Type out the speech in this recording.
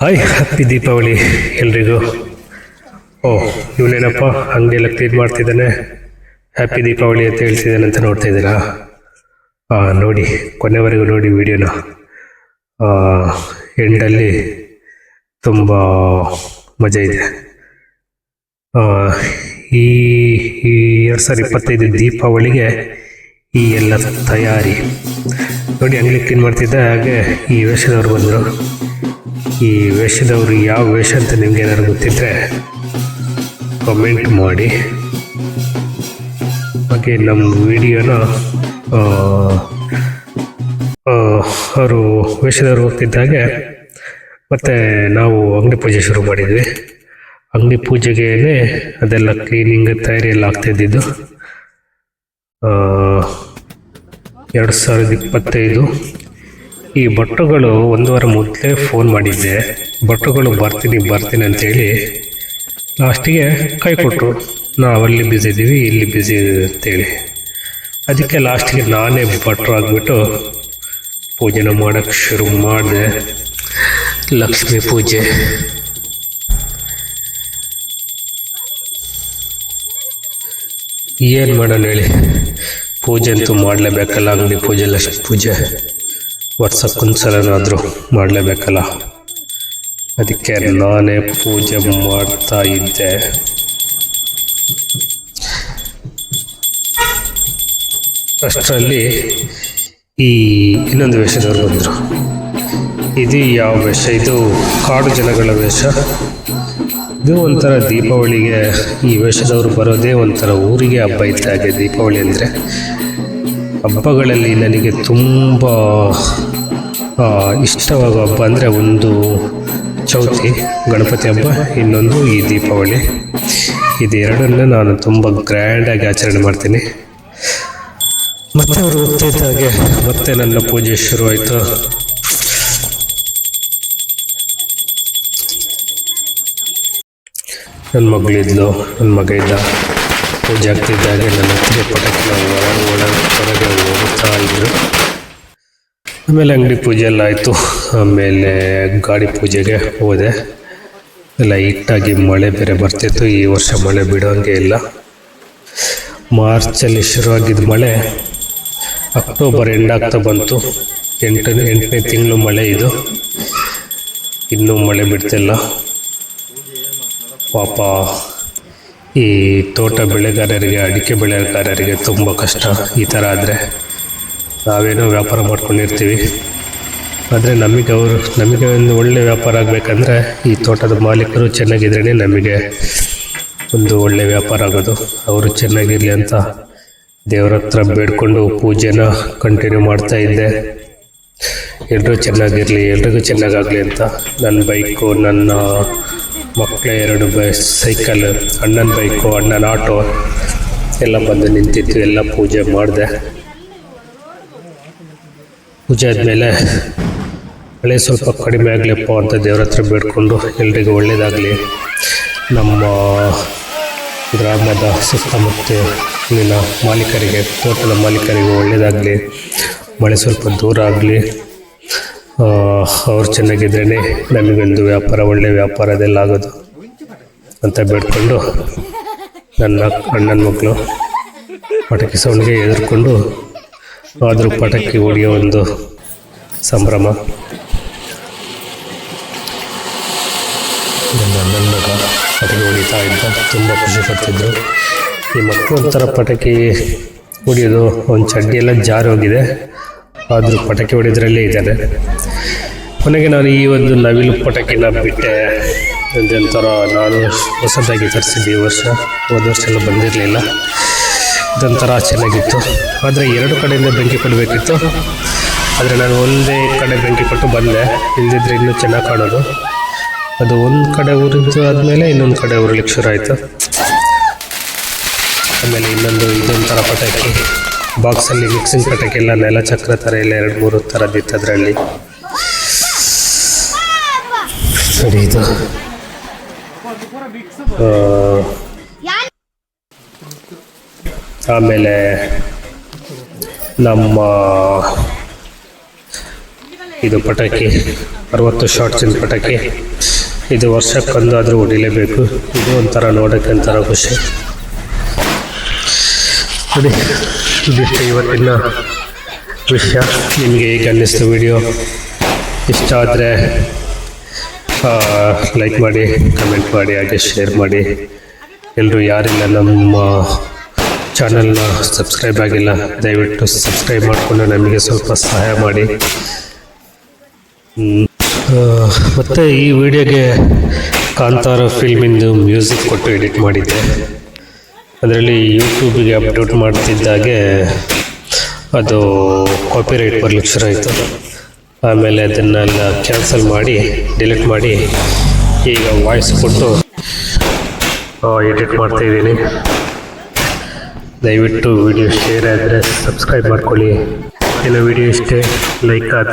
Hi, happy Deepavali ಎಲ್ರಿಗೂ. ಓ, ಇವನೇನಪ್ಪ? ಅಂಗಡಿಯೆಲ್ಲ ಕ್ಲೀನ್ ಮಾಡ್ತಿದ್ದಾನೆ. ಹ್ಯಾಪಿ ದೀಪಾವಳಿ ಅಂತ ಹೇಳ್ತಿದ್ದಾನೆ ಅಂತ ನೋಡ್ತಾ ಇದ್ದೀರಾ? ಹಾಂ ನೋಡಿ, ಕೊನೆವರೆಗೂ ನೋಡಿ ವಿಡಿಯೋನ. ಎಂಡಲ್ಲಿ ತುಂಬ ಮಜಾ ಇದೆ. ಈ ಈ ಎರಡು ಸಾವಿರದ ಇಪ್ಪತ್ತೈದು ದೀಪಾವಳಿಗೆ ಈ ಎಲ್ಲ ತಯಾರಿ. ನೋಡಿ ಅಂಗಡಿ ಕ್ಲೀನ್ ಮಾಡ್ತಿದ್ದೆ? ಹಾಗೆ ಈ ವೇಷದವ್ರು ಬಂದರು. ಈ ವೇಷದವರು ಯಾವ ವೇಷ ಅಂತ ನಿಮ್ಗೆ ಏನಾದ್ರು ಗೊತ್ತಿದ್ರೆ ಕಮೆಂಟ್ ಮಾಡಿ. ಹಾಗೆ ನಮ್ಮ ವಿಡಿಯೋನ ಅವರು ವೇಷದವರು ಹೋಗ್ತಿದ್ದಾಗೆ, ಮತ್ತೆ ನಾವು ಅಂಗಡಿ ಪೂಜೆ ಶುರು ಮಾಡಿದ್ವಿ. ಅಂಗಡಿ ಪೂಜೆಗೆ ಅದೆಲ್ಲ ಕ್ಲೀನಿಂಗ್ ತಯಾರಿ ಎಲ್ಲ ಆಗ್ತಾ ಇದ್ದಿದ್ದು. ಎರಡು ಸಾವಿರದ ಇಪ್ಪತ್ತೈದು ಈ ಭಟ್ಟುಗಳು ಒಂದು ವಾರ ಮೊದಲೇ ಫೋನ್ ಮಾಡಿದ್ದೆ. ಭಟ್ಟುಗಳು ಬರ್ತೀನಿ ಬರ್ತೀನಿ ಅಂತೇಳಿ ಲಾಸ್ಟಿಗೆ ಕೈ ಕೊಟ್ಟರು ನಾವು ಅಲ್ಲಿ ಬ್ಯುಸಿ ಇದ್ದೀವಿ ಇಲ್ಲಿ ಬ್ಯುಸಿ ಅಂತೇಳಿ ಅದಕ್ಕೆ ಲಾಸ್ಟಿಗೆ ನಾನೇ ಭಟ್ರು ಆಗಿಬಿಟ್ಟು ಪೂಜೆನ ಮಾಡೋಕ್ಕೆ ಶುರು ಮಾಡಿದೆ. ಲಕ್ಷ್ಮೀ ಪೂಜೆ. ಏನು ಮಾಡೋಣ ಹೇಳಿ? ಪೂಜೆ ಅಂತೂ ಮಾಡಲೇಬೇಕಲ್ಲ ಅಂಗಡಿ ಪೂಜೆ ಲಕ್ಷ್ಮೀ ಪೂಜೆ. ವರ್ಷಕ್ಕೊಂದ್ಸಲನಾದರೂ ಮಾಡಲೇಬೇಕಲ್ಲ. ಅದಕ್ಕೆ ನಾನೇ ಪೂಜೆ ಮಾಡ್ತಾ ಇದ್ದೆ. ಅಷ್ಟರಲ್ಲಿ ಈ ಇನ್ನೊಂದು ವೇಷದವ್ರು ಬಂದರು. ಇದು ಯಾವ ವೇಷ? ಇದು ಕಾಡು ಜನಗಳ ವೇಷ. ಇದು ಒಂಥರ ದೀಪಾವಳಿಗೆ ಈ ವೇಷದವರು ಬರೋದೇ ಒಂಥರ ಊರಿಗೆ ಹಬ್ಬ ಇದ್ದಾಗೆ ದೀಪಾವಳಿ ಅಂದರೆ. ಹಬ್ಬಗಳಲ್ಲಿ ನನಗೆ ತುಂಬ ಆ, ಇಷ್ಟವಾಗೋ ಹಬ್ಬ ಅಂದರೆ ಒಂದು ಚೌತಿ ಗಣಪತಿ ಹಬ್ಬ ಇನ್ನೊಂದು ಈ ದೀಪಾವಳಿ. ಇದೆರಡನ್ನ ನಾನು ತುಂಬ ಗ್ರ್ಯಾಂಡಾಗಿ ಆಚರಣೆ ಮಾಡ್ತೀನಿ. ಮತ್ತೆ ಅವರು ಓದ್ತಿದ್ದ ಹಾಗೆ ಮತ್ತೆ ನನ್ನ ಪೂಜೆ ಶುರುವಾಯಿತು ನನ್ನ ಮಗಳಿದ್ಲು ನನ್ನ ಮಗ ಇದ್ದ. ಪೂಜೆ ಆಗ್ತಿದ್ದಾಗೆ ನನ್ನ ಹತ್ತಿರ ಪಟಕ್ಕೆ ಹೊರ ಒಳ ಹೊರಗೆ ಹೋಗ್ತಾ ಇದ್ರು ಆಮೇಲೆ ಅಂಗಡಿ ಪೂಜೆ ಎಲ್ಲ ಆಯಿತು. ಆಮೇಲೆ ಗಾಡಿ ಪೂಜೆಗೆ ಹೋದೆ. ಲೈಟಾಗಿ ಮಳೆ ಬೇರೆ ಬರ್ತಿತ್ತು. ಈ ವರ್ಷ ಮಳೆ ಬಿಡೋಂಗೆ ಇಲ್ಲ. ಮಾರ್ಚಲ್ಲಿ ಶುರುವಾಗಿದ್ದ ಮಳೆ ಅಕ್ಟೋಬರ್ ಎಂಡ್ ಆಗ್ತಾ ಬಂತು. ಎಂಟನೇ ಎಂಟನೇ ತಿಂಗಳು ಮಳೆ ಇದು. ಇನ್ನೂ ಮಳೆ ಬಿಡ್ತಿಲ್ಲ. ಪಾಪ ಈ ತೋಟ ಬೆಳೆಗಾರರಿಗೆ, ಅಡಿಕೆ ಬೆಳೆಗಾರರಿಗೆ ತುಂಬ ಕಷ್ಟ. ಈ ಥರ ಆದರೆ ನಾವೇನೋ ವ್ಯಾಪಾರ ಮಾಡ್ಕೊಂಡಿರ್ತೀವಿ. ಆದರೆ ನಮಗೆ ಅವರು, ನಮಗೆ ಒಂದು ಒಳ್ಳೆ ವ್ಯಾಪಾರ ಆಗಬೇಕಂದ್ರೆ ಈ ತೋಟದ ಮಾಲೀಕರು ಚೆನ್ನಾಗಿದ್ರೇ ನಮಗೆ ಒಂದು ಒಳ್ಳೆ ವ್ಯಾಪಾರ ಆಗೋದು. ಅವರು ಚೆನ್ನಾಗಿರಲಿ ಅಂತ ದೇವರ ಹತ್ರ ಬೇಡ್ಕೊಂಡು ಪೂಜೆನ ಕಂಟಿನ್ಯೂ ಮಾಡ್ತಾ ಇದ್ದೆ. ಎಲ್ಲರೂ ಚೆನ್ನಾಗಿರಲಿ, ಎಲ್ರಿಗೂ ಚೆನ್ನಾಗಾಗಲಿ ಅಂತ. ನನ್ನ ಬೈಕು, ನನ್ನ ಮಕ್ಕಳ ಎರಡು ಬೈ ಸೈಕಲ್, ಅಣ್ಣನ ಬೈಕು, ಅಣ್ಣನ ಆಟೋ ಎಲ್ಲ ಬಂದು ನಿಂತಿತ್ತು, ಎಲ್ಲ ಪೂಜೆ ಮಾಡಿದೆ. ಪೂಜೆ ಆದಮೇಲೆ ಮಳೆ ಸ್ವಲ್ಪ ಕಡಿಮೆ ಆಗಲಿಪ್ಪ ಅಂತ ದೇವ್ರ ಹತ್ರ ಬೇಡ್ಕೊಂಡು ಎಲ್ರಿಗೂ ಒಳ್ಳೇದಾಗಲಿ. ನಮ್ಮ ಗ್ರಾಮದ ಸುತ್ತಮುತ್ತಲಿನ ಮಾಲೀಕರಿಗೆ, ತೋಟದ ಮಾಲೀಕರಿಗೆ ಒಳ್ಳೇದಾಗಲಿ. ಮಳೆ ಸ್ವಲ್ಪ ದೂರ ಆಗಲಿ. ಅವ್ರು ಚೆನ್ನಾಗಿದ್ರೇ ನಮಗೊಂದು ವ್ಯಾಪಾರ ಒಳ್ಳೆಯ ವ್ಯಾಪಾರ ಅದೆಲ್ಲ ಆಗೋದು ಅಂತ ಬೇಡ್ಕೊಂಡು ನನ್ನ ಅಣ್ಣನ ಮಕ್ಕಳು ಪಟಾಕಿ ಸೌಂಡ್ಗೆ ಎದುರ್ಕೊಂಡು ಆದರೂ ಪಟಾಕಿ ಹೊಡೆಯೋ ಒಂದು ಸಂಭ್ರಮ. ನನ್ನ ಅಣ್ಣನ ಮಗ ಪಟಾಕಿ ಹೊಡಿತಾ ಇದ್ದ ತುಂಬ ಖುಷಿ ಪಡ್ತಿದ್ರು. ಈ ಮಕ್ಕಳು ಒಂಥರ ಪಟಾಕಿ ಹೊಡಿಯೋದು ಒಂದು ಚಡ್ಡಿಯೆಲ್ಲ ಎಲ್ಲ ಜಾರಿ ಹೋಗಿದೆ. ಆದರೂ ಪಟಾಕಿ ಹೊಡಿಯೋದ್ರಲ್ಲೇ ಇದ್ದಾರೆ. ಕೊನೆಗೆ ನಾನು ಈ ಒಂದು ನವಿಲು ಪಟಾಕಿನ ಬಿಟ್ಟೆ. ಇದೊಂಥರ ನಾನು ಹೊಸದಾಗಿ ತರಿಸಿದ್ದೆ ಈ ವರ್ಷ. ಹೋದ ವರ್ಷ ಎಲ್ಲ ಬಂದಿರಲಿಲ್ಲ. ಇದೊಂಥರ ಚೆನ್ನಾಗಿತ್ತು ಆದರೆ ಎರಡು ಕಡೆಯಿಂದ ಬೆಂಕಿ ಕೊಡಬೇಕಿತ್ತು. ಆದರೆ ನಾನು ಒಂದೇ ಕಡೆ ಬೆಂಕಿ ಕೊಟ್ಟು ಬಂದೆ. ಇಲ್ಲದಿದ್ದರೆ ಇನ್ನೂ ಚೆನ್ನಾಗಿ ಕಾಣೋದು. ಅದು ಒಂದು ಕಡೆ ಉರಿದು ಆದಮೇಲೆ ಇನ್ನೊಂದು ಕಡೆ ಉರಿಲಿಕ್ಕೆ ಶುರು ಆಯಿತು. ಆಮೇಲೆ ಇನ್ನೊಂದು ಇದೊಂಥರ ಪಟಾಕಿ. ಬಾಕ್ಸಲ್ಲಿ ಮಿಕ್ಸಿಂಗ್ ಪಟಾಕಿ ಎಲ್ಲ ನೆಲ ಚಕ್ರ ಥರ ಎಲ್ಲ ಎರಡು ಮೂರು ಥರದ್ದಿತ್ತು ಅದರಲ್ಲಿ ಸರಿ ಇದು. ಆಮೇಲೆ ನಮ್ಮ ಇದು ಪಟಾಕಿ, ಅರವತ್ತು ಶಾರ್ಟ್ಸಿನ ಪಟಾಕಿ. ಇದು ವರ್ಷಕ್ಕೊಂದಾದರೂ ಹೊಡಿಲೇಬೇಕು. ಇದು ಒಂಥರ ನೋಡೋಕ್ಕೆ ಒಂಥರ ಖುಷಿ. ನೋಡಿ ಇದಿಷ್ಟು ಇವತ್ತಿನ ವಿಷಯ, ನಿಮಗೆ ಈಗ ಅನ್ನಿಸ್ತು ವಿಡಿಯೋ ಇಷ್ಟ ಆದರೆ ಲೈಕ್ ಮಾಡಿ ಕಮೆಂಟ್ ಮಾಡಿ, ಹಾಗೆ ಶೇರ್ ಮಾಡಿ. ಎಲ್ಲರೂ ಯಾರಿಲ್ಲ, ನಮ್ಮ ಚಾನಲ್ನ ಸಬ್ಸ್ಕ್ರೈಬ್ ಆಗಿಲ್ಲ, ದಯವಿಟ್ಟು ಸಬ್ಸ್ಕ್ರೈಬ್ ಮಾಡಿಕೊಂಡು ನಮಗೆ ಸ್ವಲ್ಪ ಸಹಾಯ ಮಾಡಿ. ಮತ್ತು ಈ ವಿಡಿಯೋಗೆ ಕಾಂತಾರ ಫಿಲ್ಮಿಂದು ಮ್ಯೂಸಿಕ್ ಕೊಟ್ಟು ಎಡಿಟ್ ಮಾಡಿದ್ದೆ. ಅದರಲ್ಲಿ ಯೂಟ್ಯೂಬಿಗೆ ಅಪ್ಡೇಟ್ ಮಾಡ್ತಿದ್ದಾಗೆ ಅದು ಕಾಪಿರೈಟ್ ಶುರು ಆಯಿತು. ಆಮೇಲೆ ಅದನ್ನೆಲ್ಲ ಕ್ಯಾನ್ಸಲ್ ಮಾಡಿ ಡಿಲೀಟ್ ಮಾಡಿ ಈಗ ವಾಯ್ಸ್ ಕೊಟ್ಟು ಎಡಿಟ್ ಮಾಡ್ತಾ ಇದ್ದೀನಿ. ದಯವಿಟ್ಟು ವಿಡಿಯೋ ಶೇರ್ ಆದರೆ ಸಬ್ಸ್ಕ್ರೈಬ್ ಮಾಡ್ಕೊಳ್ಳಿ. ಇಲ್ಲ ವಿಡಿಯೋ ಇಷ್ಟೇ ಲೈಕ್ ಆದರೆ.